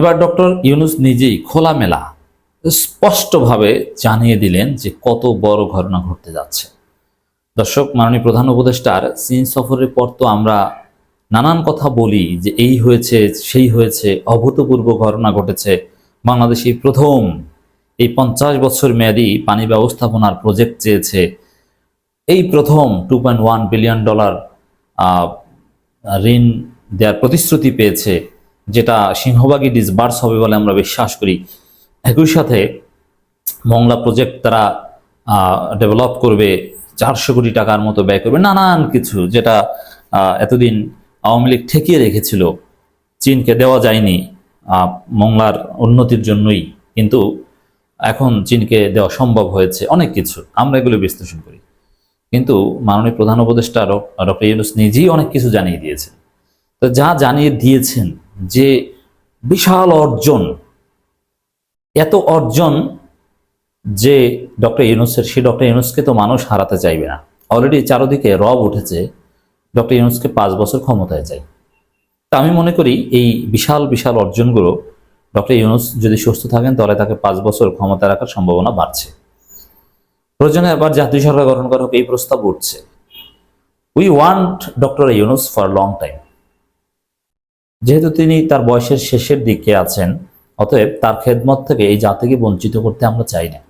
এবার ডক্টর ইউনুস নিজেই খোলামেলা, স্পষ্টভাবে জানিয়ে দিলেন যে কত বড় ঘটনা ঘটতে যাচ্ছে। দর্শক, মাননীয় প্রধান উপদেষ্টার চীন সফরের পর তো আমরা নানান কথা বলি যে এই হয়েছে, সেই হয়েছে, অভূতপূর্ব ঘটনা ঘটেছে। বাংলাদেশে প্রথম, এই পঞ্চাশ বছর মেয়াদী পানি ব্যবস্থাপনার প্রজেক্ট চেয়েছে। এই প্রথম two point one billion dollar ঋণ দেওয়ার প্রতিশ্রুতি পেয়েছে। যেটা সিংহভাগই ডিসবার্স হবে বলে আমরা বিশ্বাস করি। একই সাথে মংলা প্রজেক্ট তারা ডেভেলপ করবে, চারশো কোটি টাকার মতো ব্যয় করবে, নানান কিছু যেটা এতদিন আওয়ামী লীগ ঠেকিয়ে রেখেছিল। চীনকে দেওয়া যায়নি মংলার উন্নতির জন্যই। কিন্তু এখন চীনকে দেওয়া সম্ভব হয়েছে অনেক কিছু, আমরা এগুলো বিশ্লেষণ করি। কিন্তু মাননীয় প্রধান উপদেষ্টা ডক্টর ইউনুস নিজেই অনেক কিছু জানিয়ে দিয়েছেন। তো যা জানিয়ে দিয়েছেন যে বিশাল অর্জন, এত অর্জন যে ডক্টর ইউনুসের, সে ডক্টর ইউনুসকে তো মানুষ হারাতে চাইবে না। অলরেডি চারদিকে রব উঠেছে, ডক্টর ইউনুসকে পাঁচ বছর ক্ষমতায় চাই। তা আমি মনে করি এই বিশাল বিশাল অর্জনগুলো ডক্টর ইউনুস যদি সুস্থ থাকেন, তাহলে তাকে পাঁচ বছর ক্ষমতা রাখার সম্ভাবনা বাড়ছে। প্রয়োজনে এবার জাতীয় সরকার গঠন করা হোক, এই প্রস্তাব উঠছে। We want doctor Yunus for long time যেহেতু তিনি তার বয়সের শেষের দিকে আছেন, অতএব তার খেদমত থেকে এই জাতিকে বঞ্চিত করতে আমরা চাই না।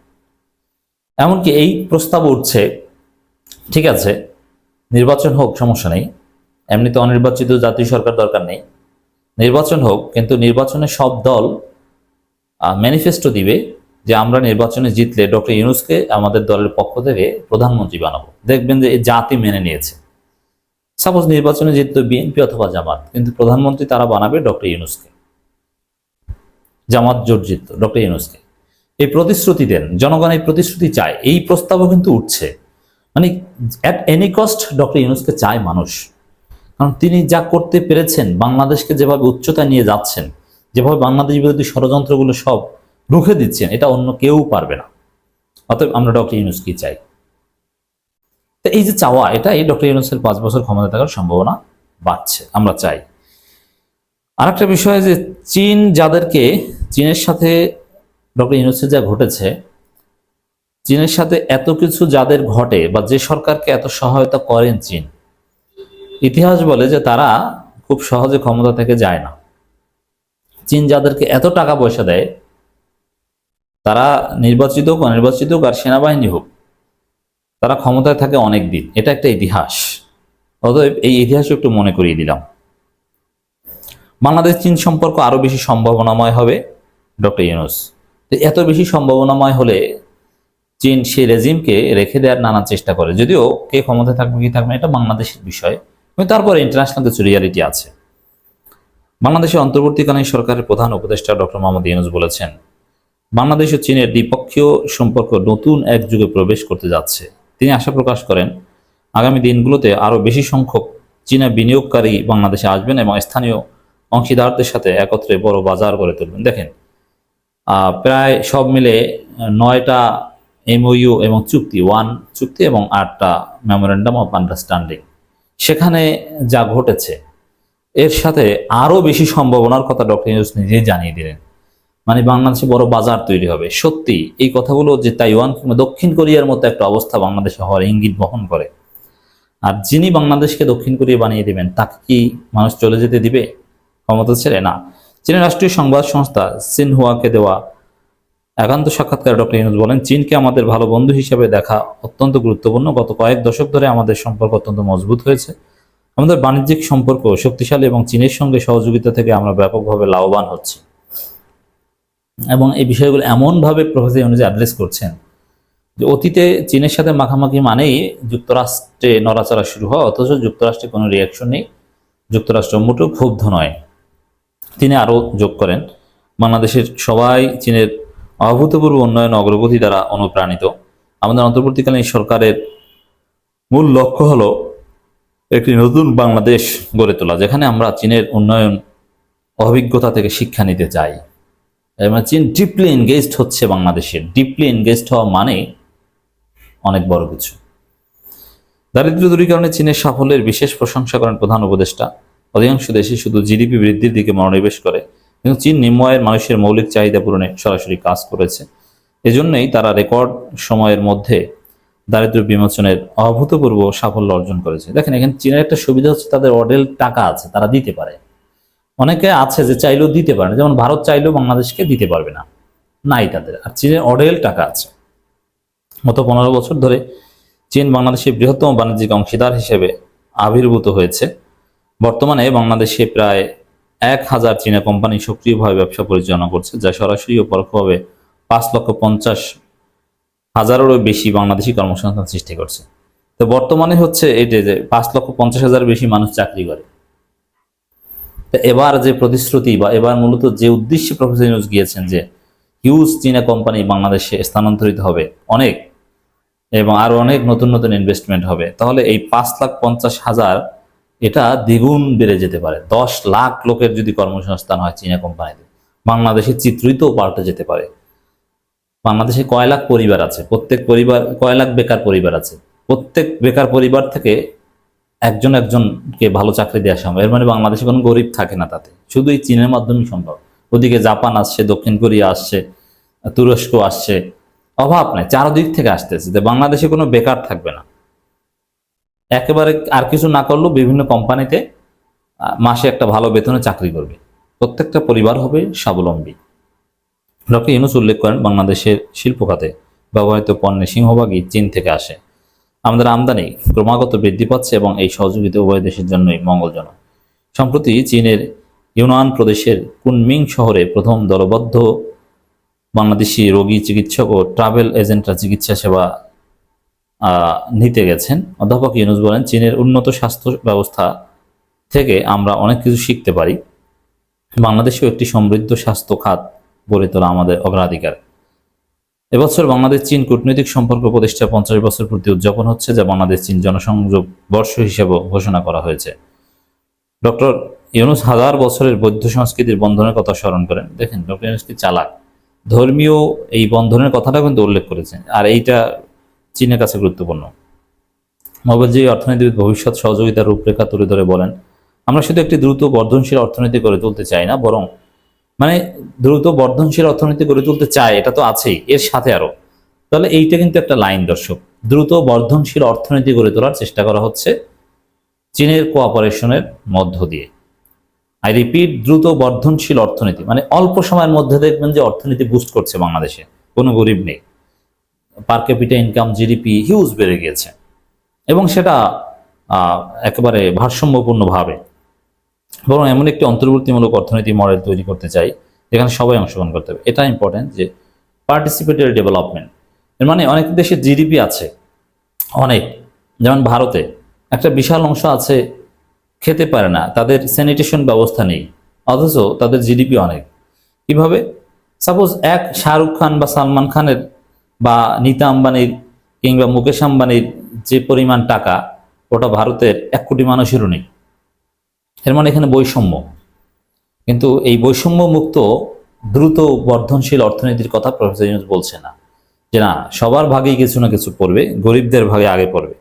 এমনকি এই প্রস্তাব উঠছে, ঠিক আছে, নির্বাচন হোক, সমস্যা নেই। এমনিতে অনির্বাচিত জাতীয় সরকার দরকার নেই। নির্বাচন হোক, কিন্তু নির্বাচনে সব দল ম্যানিফেস্টো দিবে যে আমরা নির্বাচনে জিতলে ডক্টর ইউনুসকে আমাদের দলের পক্ষ থেকে প্রধানমন্ত্রী বানাবো। দেখবেন যে এই জাতি মেনে নিয়েছে। সাপোজ নির্বাচনে জিতত বিএনপি অথবা জামাত, কিন্তু প্রধানমন্ত্রী তারা বানাবে ডক্টর ইউনুসকে। জামাত জোট জিতত, ডক্টর ইউনুসকে। এই প্রতিশ্রুতি দেন, জনগণ এই প্রতিশ্রুতি চায়, এই প্রস্তাবও কিন্তু উঠছে। মানে অ্যাট এনি কস্ট ডক্টর ইউনুসকে চায় মানুষ। কারণ তিনি যা করতে পেরেছেন, বাংলাদেশকে যেভাবে উচ্চতায় নিয়ে যাচ্ছেন, যেভাবে বাংলাদেশ বিরোধী ষড়যন্ত্রগুলো সব রুখে দিচ্ছেন, এটা অন্য কেউ পারবে না। অতএব আমরা ডক্টর ইউনুসকে চাই। তো এই যে চাওয়া এটা এই ডক্টর ইউনুসের পাঁচ বছর ক্ষমতা থাকার সম্ভাবনা বাড়ছে, আমরা চাই। আরেকটা বিষয় যে চীন যাদেরকে, চীনের সাথে ডক্টর ইউনুসের যা ঘটেছে, চীনের সাথে এত কিছু যাদের ঘটে বা যে সরকারকে এত সহায়তা করেন চীন, ইতিহাস বলে যে তারা খুব সহজে ক্ষমতা থেকে যায় না। চীন যাদেরকে এত টাকা পয়সা দেয়, তারা নির্বাচিত হোক, অনির্বাচিত হোক, আর সেনাবাহিনী হোক তারা ক্ষমতায় থাকে অনেক দিন এটা একটা ইতিহাস। অতএব এই ইতিহাস একটু মনে করিয়ে দিলাম। বাংলাদেশ চীন সম্পর্ক আরও বেশি সম্ভাবনাময় হবে, ডক্টর ইউনুস। এত বেশি সম্ভাবনাময় হলে চীন সেই রেজিমকে রেখে দেওয়ার নানা চেষ্টা করে। যদিও কে ক্ষমতায় থাকবে, কি থাকবে এটা বাংলাদেশের বিষয়। কিন্তু তারপরে ইন্টারন্যাশনাল কিছু রিয়ালিটি আছে। বাংলাদেশের অন্তর্বর্তীকালীন সরকারের প্রধান উপদেষ্টা ডক্টর মোহাম্মদ ইউনুস বলেছেন, বাংলাদেশ ও চীনের দ্বিপক্ষীয় সম্পর্ক নতুন এক যুগে প্রবেশ করতে যাচ্ছে। তিনি আশা প্রকাশ করেন, আগামী দিনগুলোতে আরও বেশি সংখ্যক চীনা বিনিয়োগকারী বাংলাদেশে আসবেন এবং স্থানীয় অংশীদারদের সাথে একত্রে বড় বাজার গড়ে তুলবেন। দেখেন প্রায় সব মিলে নয়টা এমওইউ এবং চুক্তি, ওয়ান চুক্তি এবং আটটা মেমোরেন্ডাম অফ আন্ডারস্ট্যান্ডিং। সেখানে যা ঘটেছে, এর সাথে আরও বেশি সম্ভাবনার কথা ডক্টর ইউনুস নিজেই জানিয়ে দিলেন। মানে বাংলাদেশে বড় বাজার তৈরি হবে। সত্যি, এই কথাগুলো যে তাইওয়ান কিংবা দক্ষিণ কোরিয়ার মতো একটা অবস্থা বাংলাদেশে হওয়ার ইঙ্গিত বহন করে। আর যিনি বাংলাদেশকে দক্ষিণ কোরিয়া বানিয়ে দিবেন, তাকে কি মানুষ চলে যেতে দিবে? ক্ষমতা ছেড়ে না। চীনের রাষ্ট্রীয় সংবাদ সংস্থা সিনহুয়াকে দেওয়া একান্ত সাক্ষাৎকার ডক্টর ইউনুস বলেন, চীনকে আমাদের ভালো বন্ধু হিসেবে দেখা অত্যন্ত গুরুত্বপূর্ণ। গত কয়েক দশক ধরে আমাদের সম্পর্ক অত্যন্ত মজবুত হয়েছে। আমাদের বাণিজ্যিক সম্পর্ক শক্তিশালী এবং চীনের সঙ্গে সহযোগিতা থেকে আমরা ব্যাপকভাবে লাভবান হচ্ছি। এবং এই বিষয়গুলো এমনভাবে প্রফেসর অনুযায়ী অ্যাড্রেস করছেন যে অতীতে চীনের সাথে মাখামাখি মানেই যুক্তরাষ্ট্রে নড়াচড়া শুরু হয়, অথচ যুক্তরাষ্ট্রে কোনো রিয়াকশন নেই। যুক্তরাষ্ট্র মোটেও ক্ষুব্ধ নয়। তিনি আরও যোগ করেন, বাংলাদেশের সবাই চীনের অভূতপূর্ব উন্নয়ন অগ্রগতি দ্বারা অনুপ্রাণিত। আমাদের অন্তর্বর্তীকালীন সরকারের মূল লক্ষ্য হলো একটি নতুন বাংলাদেশ গড়ে তোলা, যেখানে আমরা চীনের উন্নয়ন অভিজ্ঞতা থেকে শিক্ষা নিতে চাই। মানে চীন ডিপলি এনগেজড হচ্ছে বাংলাদেশের ডিপলি এনগেজড হওয়া মানে অনেক বড় কিছু। দারিদ্র দূরীকরণে চীনের সাফল্যের বিশেষ প্রশংসা করেন প্রধান উপদেষ্টা। অধিকাংশ দেশে শুধু জিডিপি বৃদ্ধির দিকে মনোনিবেশ করে কিন্তু চীন নিম্ন আয়ের মানুষের মৌলিক চাহিদা পূরণে সরাসরি কাজ করেছে। এজন্যই তারা রেকর্ড সময়ের মধ্যে দারিদ্র্য বিমোচনের অভূতপূর্ব সাফল্য অর্জন করেছে। দেখেন এখানে চীনের একটা সুবিধা হচ্ছে তাদের অডেল টাকা আছে, তারা দিতে পারে। অনেকে আছে যে চাইলেও দিতে পারে না। যেমন ভারত চাইলেও বাংলাদেশকে দিতে পারবে না। নাই তাদের। আর চীনের অডেল টাকা আছে। গত পনেরো বছর ধরে চীন বাংলাদেশের বৃহত্তম বাণিজ্যিক অংশীদার হিসেবে আবির্ভূত হয়েছে। বর্তমানে বাংলাদেশে প্রায় এক হাজার চীনা কোম্পানি সক্রিয়ভাবে ব্যবসা পরিচালনা করছে, যা সরাসরি ও পরোক্ষভাবে পাঁচ লক্ষ পঞ্চাশ হাজারেরও বেশি বাংলাদেশি কর্মসংস্থান সৃষ্টি করছে। তো বর্তমানে হচ্ছে এই যে পাঁচ লক্ষ পঞ্চাশ হাজার বেশি মানুষ চাকরি করে। এবার যে প্রতিশ্রুতি বা এবার মূলত যে উদ্দেশ্যে প্রফেসর নিউজ গিয়েছেন যে হিউজ চীনা কোম্পানি বাংলাদেশে স্থানান্তরিত হবে, অনেক, এবং আরও অনেক নতুন নতুন ইনভেস্টমেন্ট হবে, তাহলে এই পাঁচ লাখ পঞ্চাশ হাজার এটা দ্বিগুণ বেড়ে যেতে পারে। দশ লাখ লোকের যদি কর্মসংস্থান হয় চীনা কোম্পানিতে বাংলাদেশের চিত্রই তো পাল্টে যেতে পারে। বাংলাদেশে কয় লাখ পরিবার আছে? প্রত্যেক পরিবার, কয় লাখ বেকার পরিবার আছে? প্রত্যেক বেকার পরিবার থেকে একজন একজনকে ভালো চাকরি দেওয়া সম্ভব। এর মানে বাংলাদেশে কোনো গরিব থাকে না তাতে। শুধু এই চীনের মাধ্যমেই সম্ভব। ওদিকে জাপান আসছে, দক্ষিণ কোরিয়া আসছে, তুরস্ক আসছে। অভাব নাই, চারদিক থেকে আসতেছে যে বাংলাদেশে কোনো বেকার থাকবে না। একেবারে আর কিছু না করলেও বিভিন্ন কোম্পানিতে মাসে একটা ভালো বেতনে চাকরি করবে। প্রত্যেকটা পরিবার হবে স্বাবলম্বী। ডক্টর ইউনুস উল্লেখ করেন, বাংলাদেশের শিল্প খাতে ব্যবহৃত পণ্যের সিংহভাগই চীন থেকে আসে। আমাদের আমদানি ক্রমাগত বৃদ্ধি পাচ্ছে এবং এই সহযোগিতা উভয় দেশের জন্যই মঙ্গলজনক। সম্প্রতি চীনের ইউনান প্রদেশের কুনমিং শহরে প্রথম দলবদ্ধ বাংলাদেশি রোগী চিকিৎসক ও ট্রাভেল এজেন্টরা চিকিৎসা সেবা নিতে গেছেন। অধ্যাপক ইউনুস বলেন, চীনের উন্নত স্বাস্থ্য ব্যবস্থা থেকে আমরা অনেক কিছু শিখতে পারি। বাংলাদেশেও একটি সমৃদ্ধ স্বাস্থ্য খাত গড়ে তোলা আমাদের অগ্রাধিকার। এবছর বাংলাদেশ, চীন কূটনৈতিক সম্পর্ক প্রতিষ্ঠার পঞ্চাশ বছর পূর্তি উদযাপন হচ্ছে, যা বাংলাদেশ, চীন জনসংযোগ বর্ষ হিসেবে ঘোষণা করা হয়েছে। ডক্টর ইউনুস হাজার বছরের বৌদ্ধ সংস্কৃতির বন্ধনের কথা স্মরণ করেন। দেখেন, ডক্টর ইউনুস কি চালাক। ধর্মীয় এই বন্ধনের কথাটা কিন্তু উল্লেখ করেছেন, আর এইটা চীনের কাছে গুরুত্বপূর্ণ। মোবাইলজি অর্থনীতিবিদ ভবিষ্যৎ সহযোগিতার রূপরেখা তুলে ধরে বলেন, আমরা শুধু একটি দ্রুত বর্ধনশীল অর্থনীতি গড়ে তুলতে চাই না, বরং মানে দ্রুত বর্ধনশীল অর্থনীতি গড়ে তুলতে চায়, এটা তো আছেই, এর সাথে আরও। তাহলে এইটা কিন্তু একটা লাইন, দর্শক। দ্রুত বর্ধনশীল অর্থনীতি গড়ে তোলার চেষ্টা করা হচ্ছে চীনের কোঅপারেশনের মধ্য দিয়ে। আই রিপিট দ্রুত বর্ধনশীল অর্থনীতি মানে অল্প সময়ের মধ্যে দেখবেন যে অর্থনীতি বুস্ট করছে বাংলাদেশে, কোনো গরিব নেই। Per capita income GDP huge বেড়ে গিয়েছে। এবং সেটা একেবারে ভারসাম্যপূর্ণভাবে বরং এমন একটি অন্তর্বর্তীমূলক অর্থনীতি মডেল তৈরি করতে চাই, যেখানে সবাই অংশগ্রহণ করতে হবে। এটা ইম্পর্টেন্ট যে পার্টিসিপেটরি ডেভেলপমেন্ট এর মানে অনেক দেশে জিডিপি আছে, অনেক। যেমন ভারতে একটা বিশাল অংশ আছে, খেতে পারে না, তাদের স্যানিটেশন ব্যবস্থা নেই, অথচ তাদের জিডিপি অনেক। কীভাবে? সাপোজ এক শাহরুখ খান বা সালমান খানের বা নিতা আম্বানির কিংবা মুকেশ আম্বানির যে পরিমাণ টাকা, ওটা ভারতের এক কোটি মানুষেরও নেই। এর মানে এখানে বৈষম্য। কিন্তু এই বৈষম্য মুক্ত দ্রুত, বর্ধনশীল অর্থনীতির কথা প্রফেসর ইউনুস বলছে না। যে না, সবার ভাগেই কিছু না কিছু পড়বে, গরিবদের ভাগে আগে পড়বে।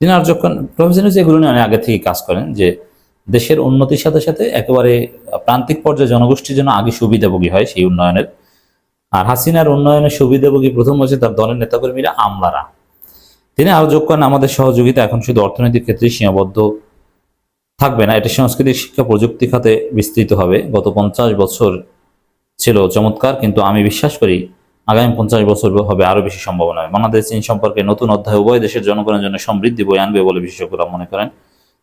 তিনি আর যখন, প্রফেসর ইউনুস এগুলো নিয়ে আগে থেকে কাজ করেন যে দেশের উন্নতির সাথে সাথে একেবারে প্রান্তিক পর্যায়ে জনগোষ্ঠীর জন্য আগে সুবিধাভোগী হয় সেই উন্নয়নের। আর হাসিনার উন্নয়নের সুবিধাভোগী প্রথম হচ্ছে তার দলের নেতাকর্মীরা, আমলারা। তিনি আরও যোগ করেন, আমাদের সহযোগিতা এখন শুধু অর্থনৈতিক ক্ষেত্রে সীমাবদ্ধ থাকবে না। এটা সাংস্কৃতিক শিক্ষা প্রযুক্তি খাতে বিস্তৃত হবে। গত পঞ্চাশ বছর ছিল চমৎকার, কিন্তু আমি বিশ্বাস করি আগামী পঞ্চাশ বছর হবে আরও বেশি সম্ভাবনা হবে। বাংলাদেশ চীন সম্পর্কে নতুন অধ্যায় উভয় দেশের জনগণের জন্য সমৃদ্ধি বয়ে আনবে বলে বিশেষজ্ঞরা মনে করেন।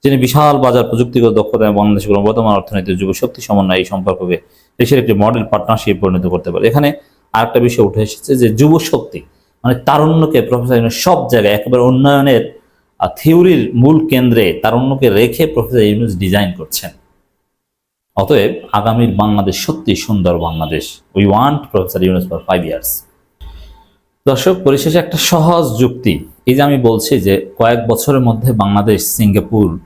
যিনি বিশাল বাজার প্রযুক্তিগত দক্ষতা এবং বাংলাদেশের ক্রমবর্ধমান অর্থনীতির যুব শক্তি সমন্বয় এই সম্পর্ককে দেশের একটি মডেল পার্টনারশিপ পরিণত করতে পারে। এখানে আরেকটা বিষয় উঠে এসেছে যে যুব শক্তি মানে তারুণ্যকে প্রফেসর সব জায়গায় একেবারে উন্নয়নের থিওরির মূল কেন্দ্রে তারুণ্যকে রেখে প্রফেসর ইউনুস ডিজাইন করছেন। অতএব আগামীর বাংলাদেশ সত্যি সুন্দর Bangladesh. We want professor Yunus for five years দর্শক, পরিশেষে একটা সহজ যুক্তি। এই যে আমি বলছি যে কয়েক বছরের মধ্যে বাংলাদেশ সিঙ্গাপুর,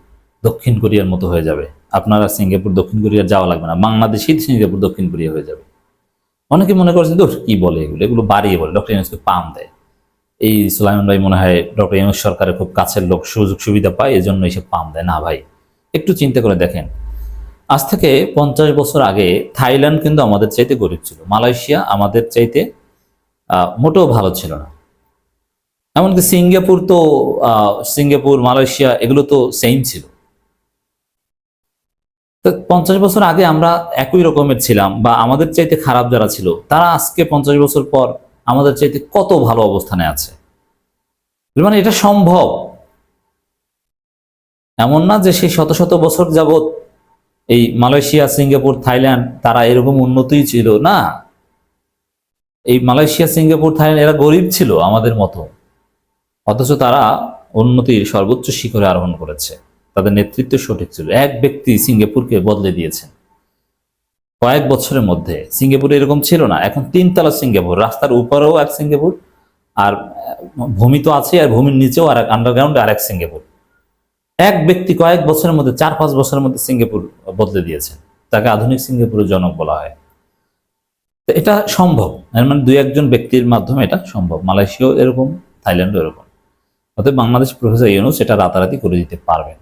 দক্ষিণ কোরিয়ার মতো হয়ে যাবে। আপনারা সিঙ্গাপুর, দক্ষিণ কোরিয়া যাওয়া লাগবে না। বাংলাদেশই সিঙ্গাপুর, দক্ষিণ কোরিয়া হয়ে যাবে। অনেকে মনে করছে দূর, কি বলে এগুলো? এগুলো বাড়িয়ে বলে। ডক্টর ইউনুসকে পাম দেয়। এই সুলাইমান ভাই মনে হয় ডক্টর ইউনুস সরকারের খুব কাছের লোক, সুযোগ সুবিধা পায়, এজন্য এসে পাম দেয়। না ভাই, একটু চিন্তা করে দেখেন। আজ থেকে পঞ্চাশ বছর আগে থাইল্যান্ড কিন্তু আমাদের চাইতে গরিব ছিল। মালয়েশিয়া আমাদের চাইতে মোটেও ভালো ছিল না। এমনকি সিঙ্গাপুর তো সিঙ্গাপুর, মালয়েশিয়া এগুলো তো সেম ছিল। তো পঞ্চাশ বছর আগে আমরা একই রকমের ছিলাম বা আমাদের চাইতে খারাপ যারা ছিল, তারা আজকে পঞ্চাশ বছর পর আমাদের চাইতে কত ভালো অবস্থানে আছে। মানে এটা সম্ভব। এমন না যে সেই শত শত বছর যাবৎ এই মালয়েশিয়া, সিঙ্গাপুর, থাইল্যান্ড তারা এরকম উন্নতিই ছিল। না, এই মালয়েশিয়া, সিঙ্গাপুর, থাইল্যান্ড এরা গরিব ছিল আমাদের মতো। অথচ তারা উন্নতির সর্বোচ্চ শিখরে আরোহণ করেছে। তাদের নেতৃত্ব সঠিক ছিল। এক ব্যক্তি সিঙ্গাপুরকে বদলে দিয়েছেন। কয়েক বছরের মধ্যে সিঙ্গাপুরে এরকম ছিল না। এখন তিনতলা সিঙ্গাপুর, রাস্তার উপরেও এক সিঙ্গাপুর, আর ভূমি তো আছে আর ভূমির নিচেও আর এক আন্ডারগ্রাউন্ডে আর এক সিঙ্গাপুর। এক ব্যক্তি কয়েক বছরের মধ্যে, চার পাঁচ বছরের মধ্যে সিঙ্গাপুর বদলে দিয়েছেন তাকে আধুনিক সিঙ্গাপুরের জনক বলা হয়। এটা সম্ভব। মানে দুই একজন ব্যক্তির মাধ্যমে এটা সম্ভব। মালয়েশিয়াও এরকম, থাইল্যান্ডও এরকম। অতএব বাংলাদেশ প্রফেসর ইউনুস এটা রাতারাতি করে দিতে পারবেন।